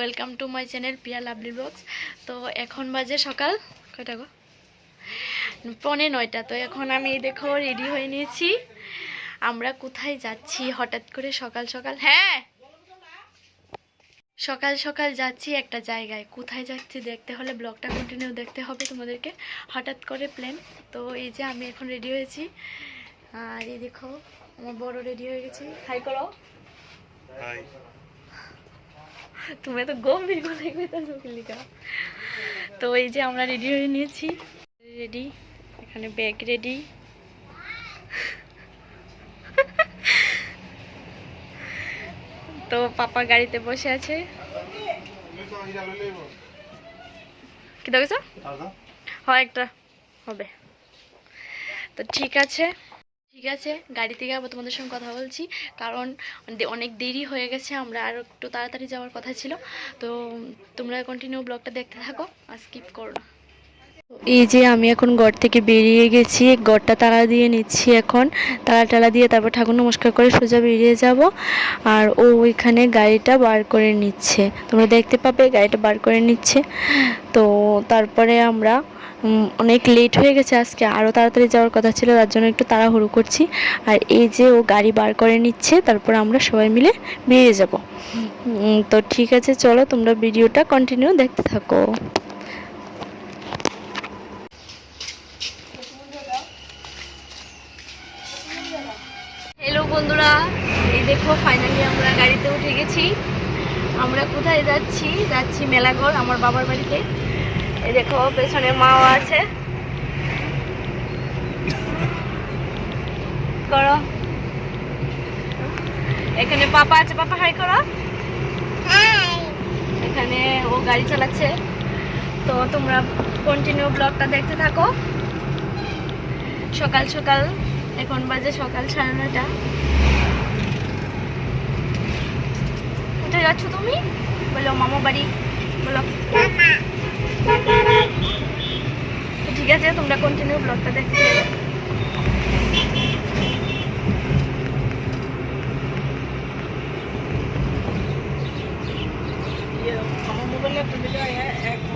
Welcome to my channel Piya lovely blogs. তো এখন বাজে সকাল, কয়টা গো? পনে নয়টা। তো এখন আমি দেখো রেডি হয়ে নিয়েছি। আমরা কোথায় যাচ্ছি হঠাৎ করে সকাল সকাল? হ্যাঁ! সকাল সকাল যাচ্ছি একটা জায়গায়। কোথায় যাচ্ছি দেখতে হলে ব্লগটা কন্টিনিউ দেখতে হবে তোমাদেরকে। হঠাৎ করে প্ল্যান তো এই যে আমি এখন রেডি হয়েছি। আর এই দেখো, আমার বড় রেডি হয়ে গেছি। হাই করো। হাই তুমি তো গম্ভীর করে লিখা তো এই যে আমরা রেডি হয়ে নিয়েছি। রেডি এখানে ব্যাগ রেডি তো পাপা গাড়িতে বসে আছে। কি দেখেছ? হয় একটা। হবে। তো ঠিক আছে। ঠিক আছে? গাড়ি থেকে আবার তোমাদের সঙ্গে কথা বলছি। কারণ অনেক দেরি হয়ে গেছে, আমরা আর একটু তাড়াতাড়ি যাওয়ার কথা ছিল। তো তোমরা কন্টিনিউ ব্লগটা দেখতে থাকো, আর স্কিপ করো না। এই যে আমি এখন ঘর থেকে বেরিয়ে গেছি, ঘরটা তালা দিয়ে নিচ্ছি এখন। তালা টালা দিয়ে তারপর ঠাকুর নমস্কার করে সোজা বেরিয়ে যাব। আর ও ওইখানে গাড়িটা বার করে নিচ্ছে। তোমরা দেখতে পাবে গাড়িটা বার করে নিচ্ছে। তো তারপরে আমরা অনেক লেট হয়ে গেছে আজকে আরও তাড়াতাড়ি যাওয়ার কথা ছিল, তার জন্য একটু তাড়াহুড়ো করছি। আর এই যে ও গাড়ি বার করে নিচ্ছে, তারপর আমরা সবাই মিলে বেরিয়ে যাব। তো ঠিক আছে, চলো তোমরা ভিডিওটা কন্টিনিউ দেখতে থাকো। হ্যালো বন্ধুরা, এই দেখো ফাইনালি আমরা গাড়িতে উঠে গেছি। আমরা কোথায় যাচ্ছি? যাচ্ছি মেলাগড় আমার বাবার বাড়িতে। দেখো পেছনে মাও আছে। করো। এখানে পাপা আছে, পাপা হাই করো। এখানে ও গাড়ি চালাচ্ছে। তো তোমরা কন্টিনিউ ব্লগটা দেখতে থাকো। সকাল সকাল, এখন বাজে সকাল সাড়ে নয়টা। কোথায় যাচ্ছ তুমি? বলো মামা বাড়ি। বলো। ঠিক আছে তোমরা কন্টিনিউ ব্লগটা দেখতে থাকো। কই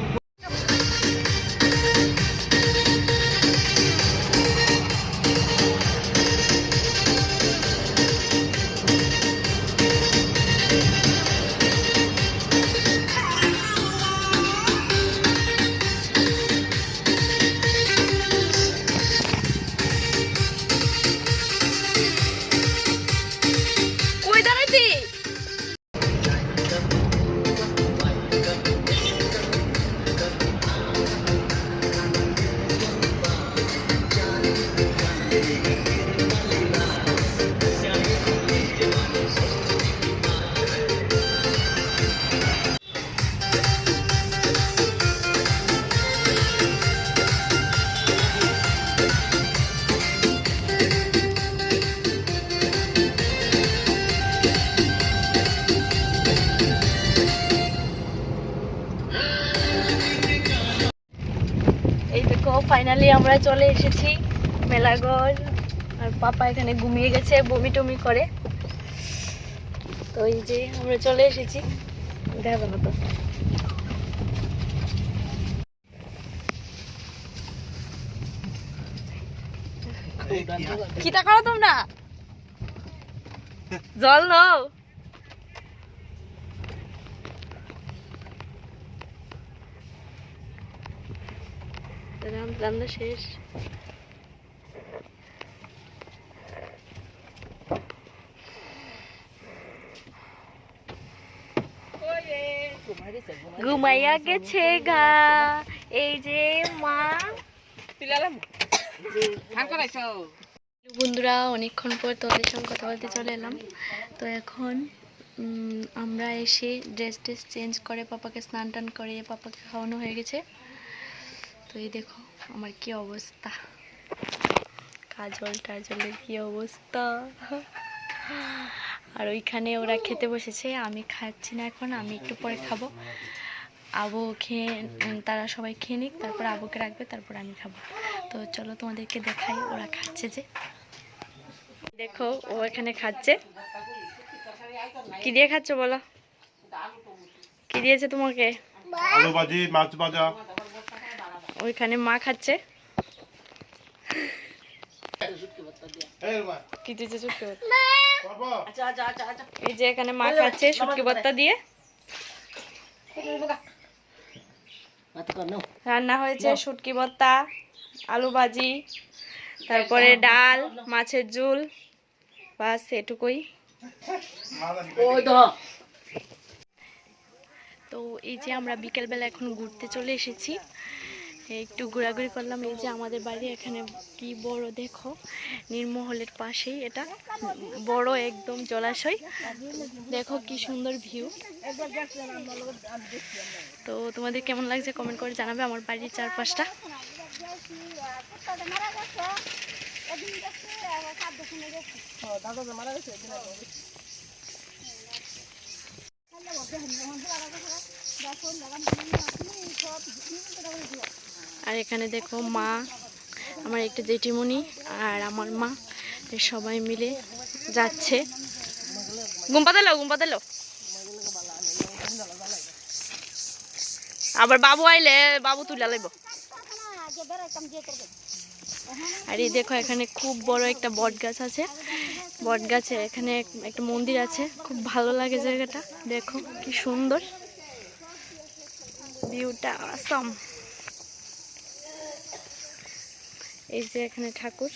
ফাইনালি আমরা চলে এসেছি মেলাগড়। আর পাপা এখানে ঘুমিয়ে গেছে বমি টমি করে। তো এই যে আমরা চলে এসেছি। দেখো তো। কিতা করো তোমরা? জল নাও। রান্না শেষ ঘুমাইয়া গেছে গা এই যে মা বন্ধুরা অনেকক্ষণ পর তোমাদের সঙ্গে কথা বলতে চলে এলাম। তো এখন উম, আমরা এসে ড্রেস ট্রেস চেঞ্জ করে পাপাকে স্নান টান করে পাপাকে খাওয়ানো হয়ে গেছে। তো এই দেখো, আমার কি অবস্থা? কাজল টাজলের কি অবস্থা? আর ওইখানে ওরা খেতে বসেছে, আমি খাচ্ছি না এখন, আমি একটু পরে খাব। আবু খেয়ে তারা সবাই খেয়ে নিক, তারপর আবুকে রাখবে, তারপর আমি খাব। তো চলো তোমাদেরকে দেখাই, ওরা খাচ্ছে যে। দেখো, ও এখানে খাচ্ছে। কি দিয়ে খাচ্ছ বলো? কি দিয়েছে তোমাকে? আলু ভাজি, মাছ ভাজা। ওইখানে মা খাচ্ছে। এই ভর্তা? বাবা। এই যে এখানে মা খাচ্ছে শুটকি ভর্তা দিয়ে। রান্না হয়েছে শুটকি ভর্তা আলু ভাজি তারপরে ডাল মাছের ঝোল বাস এটুকুই। তো এই যে আমরা বিকেলবেলা এখন ঘুরতে চলে এসেছি। একটু ঘোরাঘুরি করলাম। এই যে আমাদের বাড়ি এখানে কি বড় দেখো, নির্মহলের পাশেই এটা। বড় একদম জলাশয়। দেখো কি সুন্দর ভিউ তো তোমাদের কেমন লাগছে কমেন্ট করে জানাবে আমার বাড়ির চারপাশটা। আর এখানে দেখো মা, আমার একটা জেঠিমণি আর আমার মা সবাই মিলে যাচ্ছে। গুম্পা দিল গুম্পা দিল। আবার বাবু আইলে, বাবু তুলে লাইব। আর এই দেখো, এখানে খুব বড় একটা বট গাছ আছে। বট গাছে এখানে একটা মন্দির আছে। খুব ভালো লাগে জায়গাটা। দেখো, কি সুন্দর। ভিউটা আসাম। এই যে এখানে ঠাকুর।